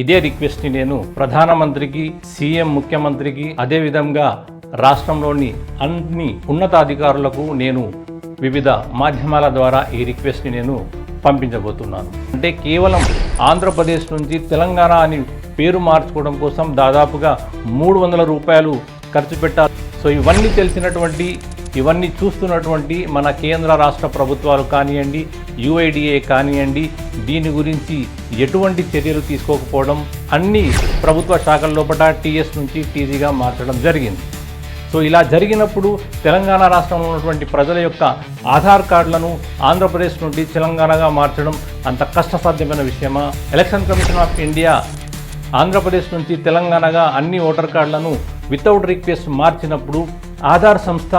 ఇదే రిక్వెస్ట్ని నేను ప్రధానమంత్రికి సీఎం ముఖ్యమంత్రికి అదేవిధంగా రాష్ట్రంలోని అన్ని ఉన్నతాధికారులకు నేను వివిధ మాధ్యమాల ద్వారా ఈ రిక్వెస్ట్ని నేను పంపించబోతున్నాను. అంటే కేవలం ఆంధ్రప్రదేశ్ నుంచి తెలంగాణ అని పేరు మార్చుకోవడం కోసం దాదాపుగా మూడు వందల రూపాయలు ఖర్చు పెట్టాలి సో ఇవన్నీ తెలిసినటువంటి ఇవన్నీ చూస్తున్నటువంటి మన కేంద్ర రాష్ట్ర ప్రభుత్వాలు కానివ్వండి యుఐడిఏ కానివ్వండి దీని గురించి ఎటువంటి చర్యలు తీసుకోకపోవడం అన్ని ప్రభుత్వ శాఖల లోపల టీఎస్ నుంచి టీజీగా మార్చడం జరిగింది. సో ఇలా జరిగినప్పుడు తెలంగాణ రాష్ట్రంలో ఉన్నటువంటి ప్రజల యొక్క ఆధార్ కార్డులను ఆంధ్రప్రదేశ్ నుండి తెలంగాణగా మార్చడం అంత కష్టసాధ్యమైన విషయమా? Election commission of India Andhra Pradesh నుంచి తెలంగాణగా అన్ని ఓటర్ కార్డులను వితౌట్ రిక్వెస్ట్ మార్చినప్పుడు ఆధార్ సంస్థ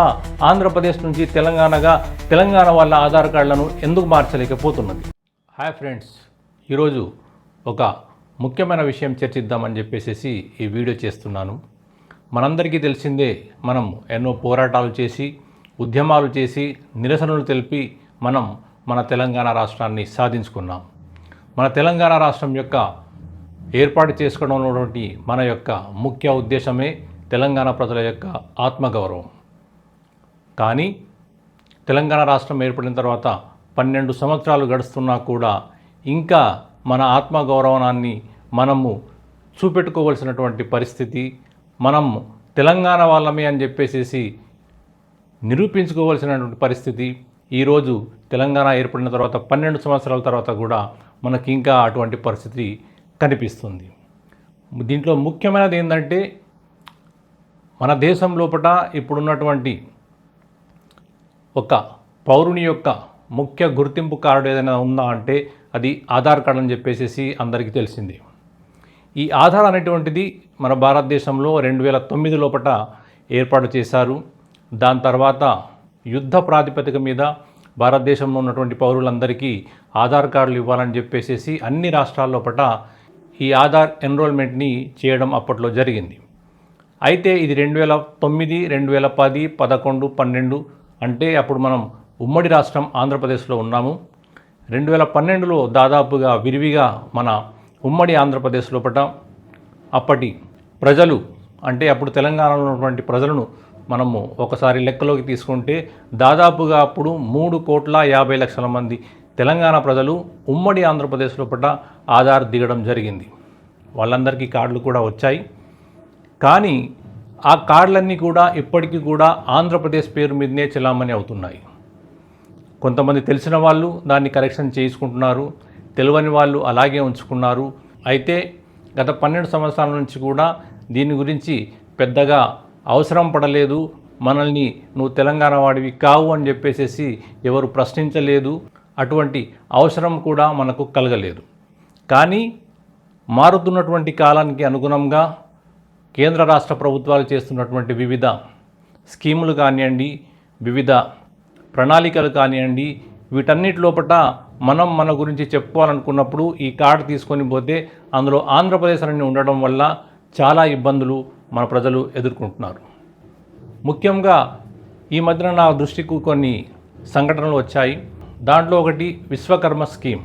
ఆంధ్రప్రదేశ్ నుంచి తెలంగాణగా తెలంగాణ వాళ్ళ ఆధార్ కార్డులను ఎందుకు మార్చలేకపోతున్నది? హాయ్ ఫ్రెండ్స్ ఈరోజు ఒక ముఖ్యమైన విషయం చర్చిద్దామని చెప్పేసి ఈ వీడియో చేస్తున్నాను. మనందరికీ తెలిసిందే మనం ఎన్నో పోరాటాలు చేసి ఉద్యమాలు చేసి నిరసనలు తెలిపి మనం మన తెలంగాణ రాష్ట్రాన్ని సాధించుకున్నాం. మన తెలంగాణ రాష్ట్రం యొక్క ఏర్పాటు చేసుకోవడం మన యొక్క ముఖ్య ఉద్దేశమే. తెలంగాణ ప్రజల యొక్క ఆత్మగౌరవం. కానీ తెలంగాణ రాష్ట్రం ఏర్పడిన తర్వాత పన్నెండు సంవత్సరాలు గడుస్తున్నా కూడా ఇంకా మన ఆత్మగౌరవాన్ని మనము చూపెట్టుకోవలసినటువంటి పరిస్థితి మనం తెలంగాణ వాళ్ళమే అని చెప్పేసి నిరూపించుకోవాల్సినటువంటి పరిస్థితి ఈరోజు తెలంగాణ ఏర్పడిన తర్వాత పన్నెండు సంవత్సరాల తర్వాత కూడా మనకి ఇంకా అటువంటి పరిస్థితి కనిపిస్తుంది. దీంట్లో ముఖ్యమైనది ఏంటంటే మన దేశం లోపల ఇప్పుడున్నటువంటి ఒక పౌరుని యొక్క ముఖ్య గుర్తింపు కార్డు ఏదైనా ఉందా అంటే అది ఆధార్ కార్డు అని చెప్పేసి అందరికీ తెలిసింది. ఈ ఆధార్ అనేటువంటిది మన భారతదేశంలో రెండు వేల తొమ్మిది లోపల ఏర్పాటు చేశారు. దాని తర్వాత యుద్ధ ప్రాతిపదిక మీద భారతదేశంలో ఉన్నటువంటి పౌరులందరికీ ఆధార్ కార్డులు ఇవ్వాలని చెప్పేసి అన్ని రాష్ట్రాల లోపల ఈ ఆధార్ ఎన్రోల్మెంట్ని చేయడం అప్పట్లో జరిగింది. అయితే ఇది రెండు వేల తొమ్మిది రెండు వేల పది పదకొండు పన్నెండు అంటే అప్పుడు మనం ఉమ్మడి రాష్ట్రం ఆంధ్రప్రదేశ్లో ఉన్నాము. రెండు వేల పన్నెండులో దాదాపుగా విరివిగా మన ఉమ్మడి ఆంధ్రప్రదేశ్ లోపల అప్పటి ప్రజలు అంటే అప్పుడు తెలంగాణలో ఉన్నటువంటి ప్రజలను మనము ఒకసారి లెక్కలోకి తీసుకుంటే దాదాపుగా అప్పుడు మూడు కోట్ల యాభై లక్షల మంది తెలంగాణ ప్రజలు ఉమ్మడి ఆంధ్రప్రదేశ్ లోపల ఆధార్ దిగడం జరిగింది. వాళ్ళందరికీ కార్డులు కూడా వచ్చాయి. కానీ ఆ కార్డులన్నీ కూడా ఇప్పటికీ కూడా ఆంధ్రప్రదేశ్ పేరు మీదనే చెలామణి అవుతున్నాయి. కొంతమంది తెలిసిన వాళ్ళు దాన్ని కరెక్షన్ చేసుకుంటున్నారు తెలియని వాళ్ళు అలాగే ఉంచుకున్నారు. అయితే గత పన్నెండు సంవత్సరాల నుంచి కూడా దీని గురించి పెద్దగా అవసరం పడలేదు. మనల్ని నువ్వు తెలంగాణ వాడివి కావు అని చెప్పేసేసి ఎవరు ప్రశ్నించలేదు. అటువంటి అవసరం కూడా మనకు కలగలేదు. కానీ మారుతున్నటువంటి కాలానికి అనుగుణంగా కేంద్ర రాష్ట్ర ప్రభుత్వాలు చేస్తున్నటువంటి వివిధ స్కీములు కానివ్వండి వివిధ ప్రణాళికలు కానివ్వండి వీటన్నిటి లోపల మనం మన గురించి చెప్పుకోవాలనుకున్నప్పుడు ఈ కార్డు తీసుకొని పోతే అందులో ఆంధ్రప్రదేశ్ అని ఉండడం వల్ల చాలా ఇబ్బందులు మన ప్రజలు ఎదుర్కొంటున్నారు. ముఖ్యంగా ఈ మధ్యన నా దృష్టికి కొన్ని సంఘటనలు వచ్చాయి. దాంట్లో ఒకటి విశ్వకర్మ స్కీమ్.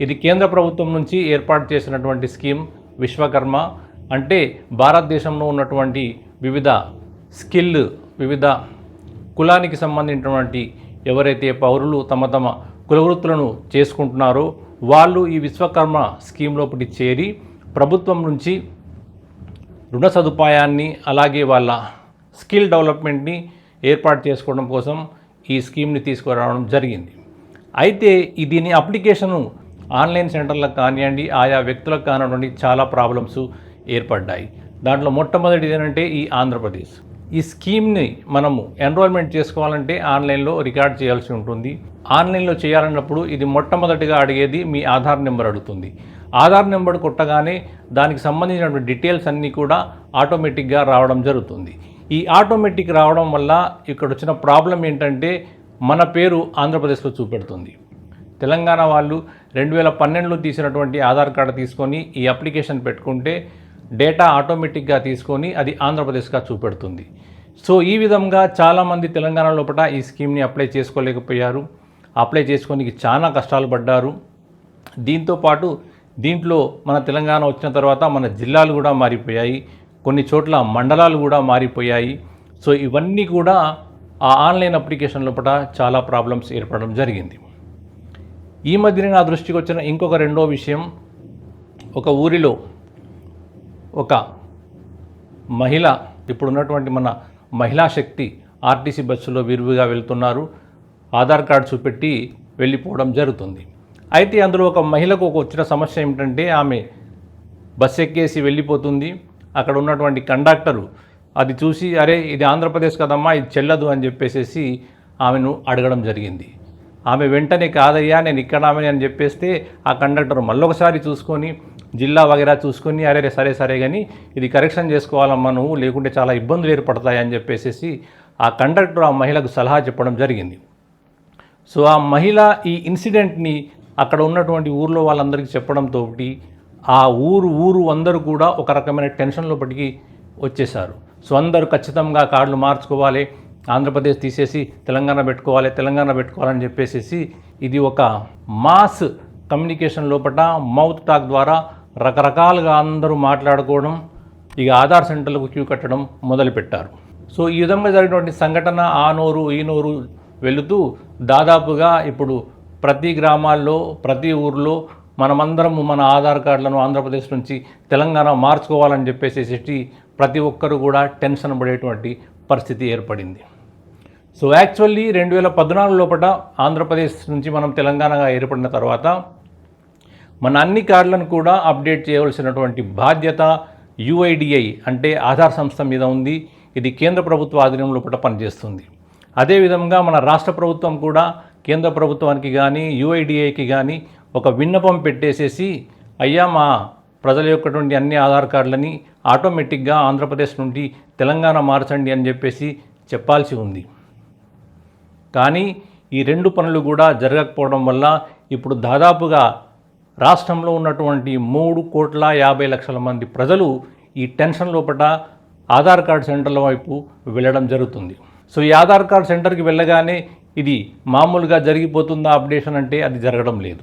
ఇది కేంద్ర ప్రభుత్వం నుంచి ఏర్పాటు చేసినటువంటి స్కీమ్ విశ్వకర్మ. అంటే భారతదేశంలో ఉన్నటువంటి వివిధ స్కిల్ వివిధ కులానికి సంబంధించినటువంటి ఎవరైతే పౌరులు తమ తమ కులవృత్తులను చేసుకుంటున్నారో వాళ్ళు ఈ విశ్వకర్మ స్కీమ్ లోపటి చేరి ప్రభుత్వం నుంచి రుణ సదుపాయాన్ని అలాగే వాళ్ళ స్కిల్ డెవలప్మెంట్ని ఏర్పాటు చేసుకోవడం కోసం ఈ స్కీమ్ని తీసుకురావడం జరిగింది. అయితే ఈ దీని అప్లికేషను ఆన్లైన్ సెంటర్లకు కానివ్వండి ఆయా వ్యక్తులకు కానివ్వండి చాలా ప్రాబ్లమ్స్. ఏర్పడ్డాయి. దాంట్లో మొట్టమొదటిది ఏంటంటే ఈ ఆంధ్రప్రదేశ్. ఈ స్కీమ్ని మనము ఎన్రోల్మెంట్ చేసుకోవాలంటే ఆన్లైన్లో రికార్డ్ చేయాల్సి ఉంటుంది. ఆన్లైన్లో చేయాలన్నప్పుడు ఇది మొట్టమొదటిగా అడిగేది మీ ఆధార్ నెంబర్ అడుగుతుంది. ఆధార్ నెంబర్ కొట్టగానే దానికి సంబంధించినటువంటి డీటెయిల్స్ అన్నీ కూడా ఆటోమేటిక్గా రావడం జరుగుతుంది. ఈ ఆటోమేటిక్ రావడం వల్ల ఇక్కడ వచ్చిన ప్రాబ్లం ఏంటంటే మన పేరు ఆంధ్రప్రదేశ్లో చూపెడుతుంది. తెలంగాణ వాళ్ళు రెండు వేల పన్నెండులో తీసినటువంటి ఆధార్ కార్డు తీసుకొని ఈ అప్లికేషన్ పెట్టుకుంటే డేటా ఆటోమేటిక్గా తీసుకొని అది ఆంధ్రప్రదేశ్గా చూపెడుతుంది. సో ఈ విధంగా చాలామంది తెలంగాణ లోపల ఈ స్కీమ్ని అప్లై చేసుకోలేకపోయారు. అప్లై చేసుకోనికి చాలా కష్టాలు పడ్డారు. దీంతోపాటు దీంట్లో మన తెలంగాణ వచ్చిన తర్వాత మన జిల్లాలు కూడా మారిపోయాయి. కొన్ని చోట్ల మండలాలు కూడా మారిపోయాయి. సో ఇవన్నీ కూడా ఆ ఆన్లైన్ అప్లికేషన్ లోపల చాలా ప్రాబ్లమ్స్ ఏర్పడడం జరిగింది. ఈ మధ్యన నా దృష్టికి వచ్చిన ఇంకొక రెండో విషయం ఒక ఊరిలో ఒక మహిళ ఇప్పుడు ఉన్నటువంటి మన మహిళా శక్తి ఆర్టీసీ బస్సులో విరివిగా వెళ్తున్నారు. ఆధార్ కార్డు చూపెట్టి వెళ్ళిపోవడం జరుగుతుంది. అయితే అందులో ఒక మహిళకు ఒక వచ్చిన సమస్య ఏమిటంటే ఆమె బస్ ఎక్కేసి వెళ్ళిపోతుంది. అక్కడ ఉన్నటువంటి కండక్టరు అది చూసి అరే ఇది ఆంధ్రప్రదేశ్ కదమ్మా ఇది చెల్లదు అని చెప్పేసేసి ఆమెను అడగడం జరిగింది. ఆమె వెంటనే కాదయ్యా నేను ఇక్కడ ఆమె అని చెప్పేస్తే ఆ కండక్టర్ మళ్ళొకసారి చూసుకొని జిల్లా వగేరా చూసుకొని అరే రే సరే సరే కానీ ఇది కరెక్షన్ చేసుకోవాలమ్మా నువ్వు లేకుంటే చాలా ఇబ్బందులు ఏర్పడతాయని చెప్పేసి ఆ కండక్టర్ ఆ మహిళకు సలహా చెప్పడం జరిగింది. సో ఆ మహిళ ఈ ఇన్సిడెంట్ని అక్కడ ఉన్నటువంటి ఊర్లో వాళ్ళందరికీ చెప్పడంతో ఆ ఊరు ఊరు అందరూ కూడా ఒక రకమైన టెన్షన్ లోపలికి వచ్చేసారు సో అందరూ ఖచ్చితంగా కార్డులు మార్చుకోవాలి ఆంధ్రప్రదేశ్ తీసేసి తెలంగాణ పెట్టుకోవాలి తెలంగాణ పెట్టుకోవాలని చెప్పేసి ఇది ఒక మాస్ కమ్యూనికేషన్ లోపల మౌత్ టాక్ ద్వారా రకరకాలుగా అందరూ మాట్లాడుకోవడం ఇక ఆధార్ సెంటర్లకు క్యూ కట్టడం మొదలుపెట్టారు. సో ఈ విధంగా జరిగినటువంటి సంఘటన ఆ నోరు ఈ నోరు వెళుతూ దాదాపుగా ఇప్పుడు ప్రతి గ్రామాల్లో ప్రతి ఊర్లో మనమందరము మన ఆధార్ కార్డులను ఆంధ్రప్రదేశ్ నుంచి తెలంగాణ మార్చుకోవాలని చెప్పేసేసి ప్రతి ఒక్కరు కూడా టెన్షన్ పడేటువంటి పరిస్థితి ఏర్పడింది. సో యాక్చువల్లీ రెండు వేల పద్నాలుగు లోపల ఆంధ్రప్రదేశ్ నుంచి మనం తెలంగాణగా ఏర్పడిన తర్వాత మన అన్ని కార్డులను కూడా అప్డేట్ చేయవలసినటువంటి బాధ్యత యుఐడిఐ అంటే ఆధార్ సంస్థ మీద ఉంది. ఇది కేంద్ర ప్రభుత్వ ఆధీనం లోపల పనిచేస్తుంది. అదేవిధంగా మన రాష్ట్ర ప్రభుత్వం కూడా కేంద్ర ప్రభుత్వానికి కానీ యుఐడిఐకి కానీ ఒక విన్నపం పెట్టేసేసి అయ్యా మా ప్రజల యొక్కటువంటి అన్ని ఆధార్ కార్డులని ఆటోమేటిక్గా ఆంధ్రప్రదేశ్ నుండి తెలంగాణ మార్చండి అని చెప్పేసి చెప్పాల్సి ఉంది. కానీ ఈ రెండు పనులు కూడా జరగకపోవడం వల్ల ఇప్పుడు దాదాపుగా రాష్ట్రంలో ఉన్నటువంటి మూడు కోట్ల యాభై లక్షల మంది ప్రజలు ఈ టెన్షన్ లోపల ఆధార్ కార్డ్ సెంటర్ల వైపు వెళ్ళడం జరుగుతుంది. సో ఈ ఆధార్ కార్డ్ సెంటర్కి వెళ్ళగానే ఇది మామూలుగా జరిగిపోతుందా అప్డేషన్ అంటే అది జరగడం లేదు.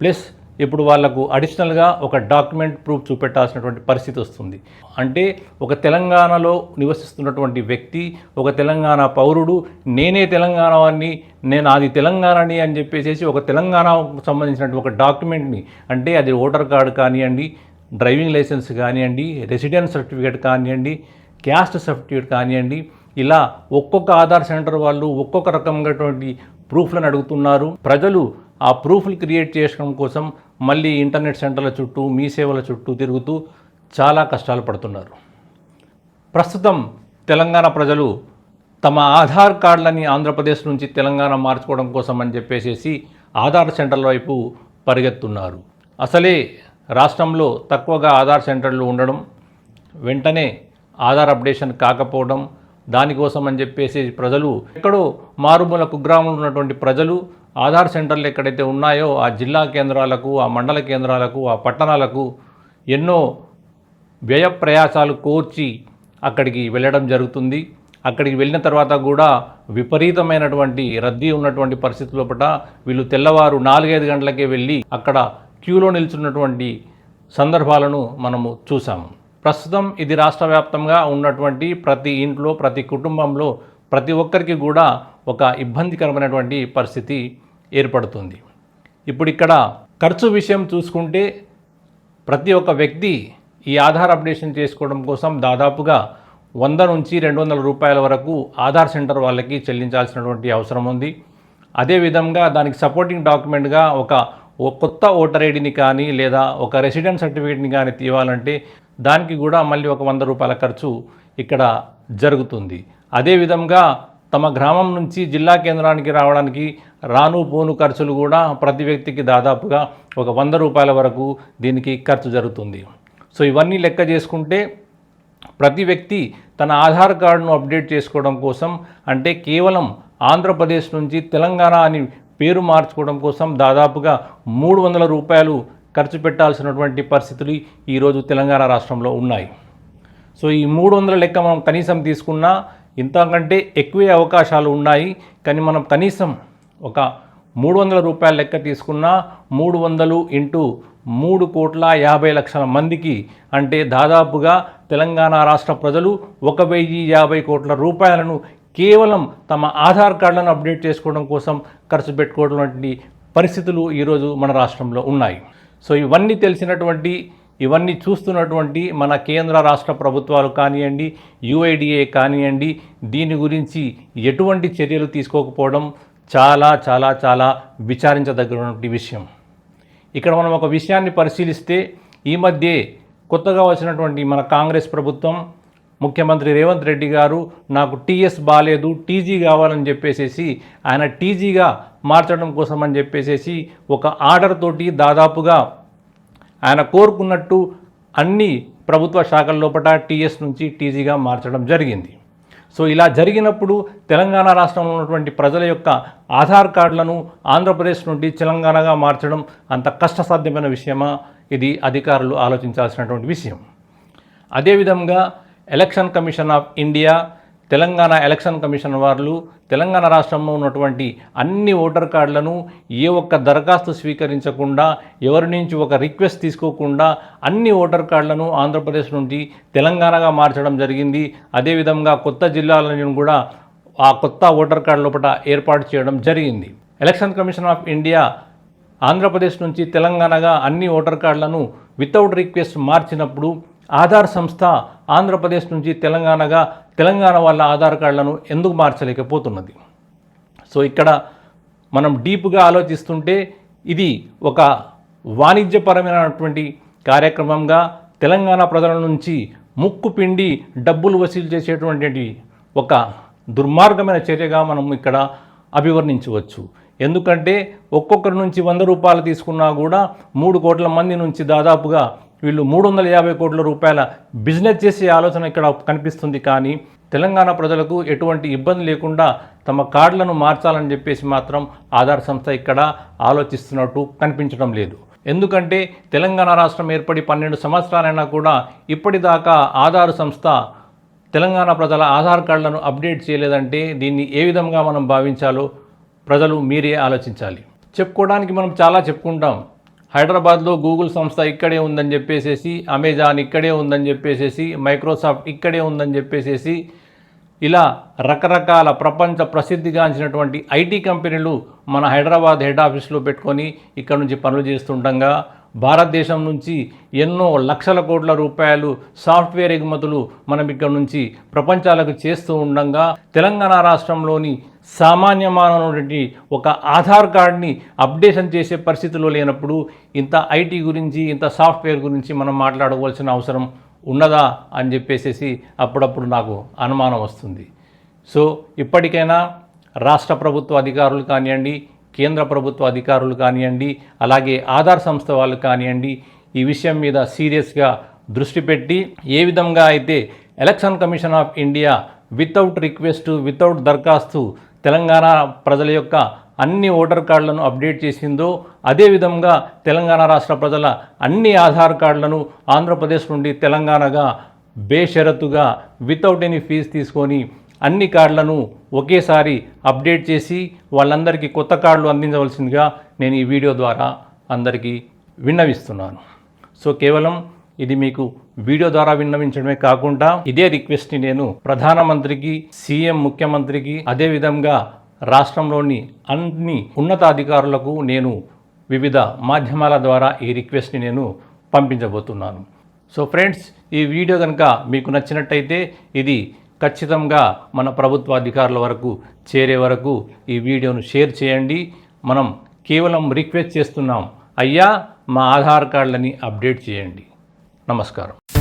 ప్లస్ ఇప్పుడు వాళ్ళకు అడిషనల్గా ఒక డాక్యుమెంట్ ప్రూఫ్ చూపెట్టాల్సినటువంటి పరిస్థితి వస్తుంది. అంటే ఒక తెలంగాణలో నివసిస్తున్నటువంటి వ్యక్తి ఒక తెలంగాణ పౌరుడు నేనే తెలంగాణ వాడిని నేను అది తెలంగాణని అని చెప్పేసి ఒక తెలంగాణకు సంబంధించినటువంటి ఒక డాక్యుమెంట్ని అంటే అది ఓటర్ కార్డు కానివ్వండి డ్రైవింగ్ లైసెన్స్ కానివ్వండి రెసిడెన్స్ సర్టిఫికేట్ కానివ్వండి క్యాస్ట్ సర్టిఫికేట్ కానివ్వండి ఇలా ఒక్కొక్క ఆధార్ సెంటర్ వాళ్ళు ఒక్కొక్క రకమైనటువంటి ప్రూఫ్లను అడుగుతున్నారు. ప్రజలు ఆ ప్రూఫ్లు క్రియేట్ చేసుకోవడం కోసం మళ్ళీ ఇంటర్నెట్ సెంటర్ల చుట్టూ మీ సేవల చుట్టూ తిరుగుతూ చాలా కష్టాలు పడుతున్నారు. ప్రస్తుతం తెలంగాణ ప్రజలు తమ ఆధార్ కార్డులని ఆంధ్రప్రదేశ్ నుంచి తెలంగాణ మార్చుకోవడం కోసం అని చెప్పేసి ఆధార్ సెంటర్ల వైపు పరిగెత్తున్నారు. అసలే రాష్ట్రంలో తక్కువగా ఆధార్ సెంటర్లు ఉండడం వెంటనే ఆధార్ అప్డేషన్ కాకపోవడం దానికోసం అని చెప్పేసి ప్రజలు ఎక్కడో మారుమూల కుగ్రామంలో ఉన్నటువంటి ప్రజలు ఆధార్ సెంటర్లు ఎక్కడైతే ఉన్నాయో ఆ జిల్లా కేంద్రాలకు ఆ మండల కేంద్రాలకు ఆ పట్టణాలకు ఎన్నో వ్యయ ప్రయాసాలు కోర్చి అక్కడికి వెళ్ళడం జరుగుతుంది. అక్కడికి వెళ్ళిన తర్వాత కూడా విపరీతమైనటువంటి రద్దీ ఉన్నటువంటి పరిస్థితి లోపల వీళ్ళు తెల్లవారు నాలుగైదు గంటలకే వెళ్ళి అక్కడ క్యూలో నిల్చున్నటువంటి సందర్భాలను మనము చూసాము ప్రస్తుతం ఇది రాష్ట్ర వ్యాప్తంగా ఉన్నటువంటి ప్రతి ఇంట్లో ప్రతి కుటుంబంలో ప్రతి ఒక్కరికి కూడా ఒక ఇబ్బందికరమైనటువంటి పరిస్థితి ఏర్పడుతుంది. ఇప్పుడు ఇక్కడ ఖర్చు విషయం చూసుకుంటే ప్రతి ఒక్క వ్యక్తి ఈ ఆధార్ అప్డేషన్ చేసుకోవడం కోసం దాదాపుగా వంద నుంచి రెండు వందల రూపాయల వరకు ఆధార్ సెంటర్ వాళ్ళకి చెల్లించాల్సినటువంటి అవసరం ఉంది. అదేవిధంగా దానికి సపోర్టింగ్ డాక్యుమెంట్గా ఒక ఓ కొత్త ఓటర్ ఐడిని కానీ లేదా ఒక రెసిడెంట్ సర్టిఫికేట్ని కానీ తీయాలంటే దానికి కూడా మళ్ళీ ఒక వంద రూపాయల ఖర్చు ఇక్కడ జరుగుతుంది. అదేవిధంగా తమ గ్రామం నుంచి జిల్లా కేంద్రానికి రావడానికి రాను పోను ఖర్చులు కూడా ప్రతి వ్యక్తికి దాదాపుగా ఒక వంద రూపాయల వరకు దీనికి ఖర్చు జరుగుతుంది. సో ఇవన్నీ లెక్క చేసుకుంటే ప్రతి వ్యక్తి తన ఆధార్ కార్డును అప్డేట్ చేసుకోవడం కోసం అంటే కేవలం ఆంధ్రప్రదేశ్ నుంచి తెలంగాణ అని పేరు మార్చుకోవడం కోసం దాదాపుగా మూడు వందల రూపాయలు ఖర్చు పెట్టాల్సినటువంటి పరిస్థితులు ఈరోజు తెలంగాణ రాష్ట్రంలో ఉన్నాయి. సో ఈ మూడు వందల లెక్క మనం కనీసం తీసుకున్నా ఇంతకంటే ఎక్కువే అవకాశాలు ఉన్నాయి. కానీ మనం కనీసం ఒక మూడు వందల రూపాయల లెక్క తీసుకున్నా మూడు వందలు ఇంటూ మూడు కోట్ల యాభై లక్షల మందికి అంటే దాదాపుగా తెలంగాణ రాష్ట్ర ప్రజలు ఒక వెయ్యి యాభై కోట్ల రూపాయలను కేవలం తమ ఆధార్ కార్డులను అప్డేట్ చేసుకోవడం కోసం ఖర్చు పెట్టుకోవడం వంటి పరిస్థితులు ఈరోజు మన రాష్ట్రంలో ఉన్నాయి. సో ఇవన్నీ తెలిసినటువంటి ఇవన్నీ చూస్తున్నటువంటి మన కేంద్ర రాష్ట్ర ప్రభుత్వాలు కానివ్వండి యుఐడిఏ కానివ్వండి దీని గురించి ఎటువంటి చర్యలు తీసుకోకపోవడం చాలా చాలా చాలా విచారించదగినటువంటి విషయం. ఇక్కడ మనం ఒక విషయాన్ని పరిశీలిస్తే ఈ మధ్య కొత్తగా వచ్చినటువంటి మన కాంగ్రెస్ ప్రభుత్వం ముఖ్యమంత్రి రేవంత్ రెడ్డి గారు నాకు టీఎస్ బాగాలేదు టీజీ కావాలని చెప్పేసేసి ఆయన టీజీగా మార్చడం కోసం అని చెప్పేసేసి ఒక ఆర్డర్ తోటి దాదాపుగా ఆయన కోరుకున్నట్టు అన్ని ప్రభుత్వ శాఖల లోపల టీఎస్ నుంచి టీజీగా మార్చడం జరిగింది. సో ఇలా జరిగినప్పుడు తెలంగాణ రాష్ట్రంలో ఉన్నటువంటి ప్రజల యొక్క ఆధార్ కార్డులను ఆంధ్రప్రదేశ్ నుండి తెలంగాణగా మార్చడం అంత కష్టసాధ్యమైన విషయమా? ఇది అధికారులు ఆలోచించాల్సినటువంటి విషయం. అదేవిధంగా election commission of India Telangana election commission వారు తెలంగాణ రాష్ట్రంలో ఉన్నటువంటి అన్ని ఓటర్ కార్డులను ఏ ఒక్క దరఖాస్తు స్వీకరించకుండా ఎవరి నుంచి ఒక రిక్వెస్ట్ తీసుకోకుండా అన్ని ఓటర్ కార్డులను ఆంధ్రప్రదేశ్ నుండి తెలంగాణగా మార్చడం జరిగింది. అదేవిధంగా కొత్త జిల్లాలను కూడా ఆ కొత్త ఓటర్ కార్డు లోపల ఏర్పాటు చేయడం జరిగింది. Election commission of India Andhra Pradesh నుంచి తెలంగాణగా అన్ని ఓటర్ కార్డులను వితౌట్ రిక్వెస్ట్ మార్చినప్పుడు ఆధార్ సంస్థ ఆంధ్రప్రదేశ్ నుంచి తెలంగాణగా తెలంగాణ వాళ్ళ ఆధార్ కార్డులను ఎందుకు మార్చలేకపోతున్నది? సో ఇక్కడ మనం డీప్గా ఆలోచిస్తుంటే ఇది ఒక వాణిజ్యపరమైనటువంటి కార్యక్రమంగా తెలంగాణ ప్రజల నుంచి ముక్కు పిండి డబ్బులు వసూలు చేసేటువంటి ఒక దుర్మార్గమైన చర్యగా మనం ఇక్కడ అభివర్ణించవచ్చు. ఎందుకంటే ఒక్కొక్కరి నుంచి వంద రూపాయలు తీసుకున్నా కూడా మూడు కోట్ల మంది నుంచి దాదాపుగా వీళ్ళు మూడు వందల యాభై కోట్ల రూపాయల బిజినెస్ చేసే ఆలోచన ఇక్కడ కనిపిస్తుంది. కానీ తెలంగాణ ప్రజలకు ఎటువంటి ఇబ్బంది లేకుండా తమ కార్డులను మార్చాలని చెప్పేసి మాత్రం ఆధార్ సంస్థ ఇక్కడ ఆలోచిస్తున్నట్టు కనిపించడం లేదు. ఎందుకంటే తెలంగాణ రాష్ట్రం ఏర్పడి పన్నెండు సంవత్సరాలైనా కూడా ఇప్పటిదాకా ఆధార్ సంస్థ తెలంగాణ ప్రజల ఆధార్ కార్డులను అప్డేట్ చేయలేదంటే దీన్ని ఏ విధంగా మనం భావించాలో ప్రజలు మీరే ఆలోచించాలి. చెప్పుకోవడానికి మనం చాలా చెప్పుకుంటాం. హైదరాబాద్లో గూగుల్ సంస్థ ఇక్కడే ఉందని చెప్పేసేసి అమెజాన్ ఇక్కడే ఉందని చెప్పేసేసి మైక్రోసాఫ్ట్ ఇక్కడే ఉందని చెప్పేసేసి ఇలా రకరకాల ప్రపంచ ప్రసిద్ధిగాంచినటువంటి ఐటీ కంపెనీలు మన హైదరాబాద్ హెడ్ ఆఫీస్లో పెట్టుకొని ఇక్కడ నుంచి పనులు చేస్తుండగా భారతదేశం నుంచి ఎన్నో లక్షల కోట్ల రూపాయలు సాఫ్ట్వేర్ ఎగుమతులు మనం ఇక్కడ నుంచి ప్రపంచాలకు చేస్తూ ఉండగా తెలంగాణ రాష్ట్రంలోని సామాన్యమైనటువంటి ఒక ఆధార్ కార్డ్ని అప్డేషన్ చేసే పరిస్థితిలో లేనప్పుడు ఇంత ఐటీ గురించి ఇంత సాఫ్ట్వేర్ గురించి మనం మాట్లాడవలసిన అవసరం ఉన్నదా అని చెప్పేసి అప్పుడప్పుడు నాకు అనుమానం వస్తుంది. సో ఇప్పటికైనా రాష్ట్ర ప్రభుత్వ అధికారులు కానివ్వండి కేంద్ర ప్రభుత్వ అధికారులు కానివ్వండి అలాగే ఆధార్ సంస్థ వాళ్ళు కానివ్వండి ఈ విషయం మీద సీరియస్గా దృష్టి పెట్టి ఏ విధంగా అయితే election commission of India without request without దరఖాస్తు తెలంగాణ ప్రజల యొక్క అన్ని ఓటర్ కార్డులను అప్డేట్ చేసిందో అదేవిధంగా తెలంగాణ రాష్ట్ర ప్రజల అన్ని ఆధార్ కార్డులను ఆంధ్రప్రదేశ్ నుండి తెలంగాణగా బేషరతుగా వితౌట్ ఎనీ ఫీజు తీసుకొని అన్ని కార్డులను ఒకేసారి అప్డేట్ చేసి వాళ్ళందరికీ కొత్త కార్డులు అందించవలసిందిగా నేను ఈ వీడియో ద్వారా అందరికీ విన్నవిస్తున్నాను. సో కేవలం ఇది మీకు వీడియో ద్వారా విన్నవించడమే కాకుండా ఇదే రిక్వెస్ట్ని నేను ప్రధానమంత్రికి సీఎం ముఖ్యమంత్రికి అదేవిధంగా రాష్ట్రంలోని అన్ని ఉన్నతాధికారులకు నేను వివిధ మాధ్యమాల ద్వారా ఈ రిక్వెస్ట్ని నేను పంపించబోతున్నాను. సో ఫ్రెండ్స్ ఈ వీడియో కనుక మీకు నచ్చినట్టయితే ఇది ఖచ్చితంగా మన ప్రభుత్వ అధికారుల వరకు చేరే వరకు ఈ వీడియోను షేర్ చేయండి. మనం కేవలం రిక్వెస్ట్ చేస్తున్నాం. అయ్యా మా ఆధార్ కార్డులని అప్డేట్ చేయండి. నమస్కారం.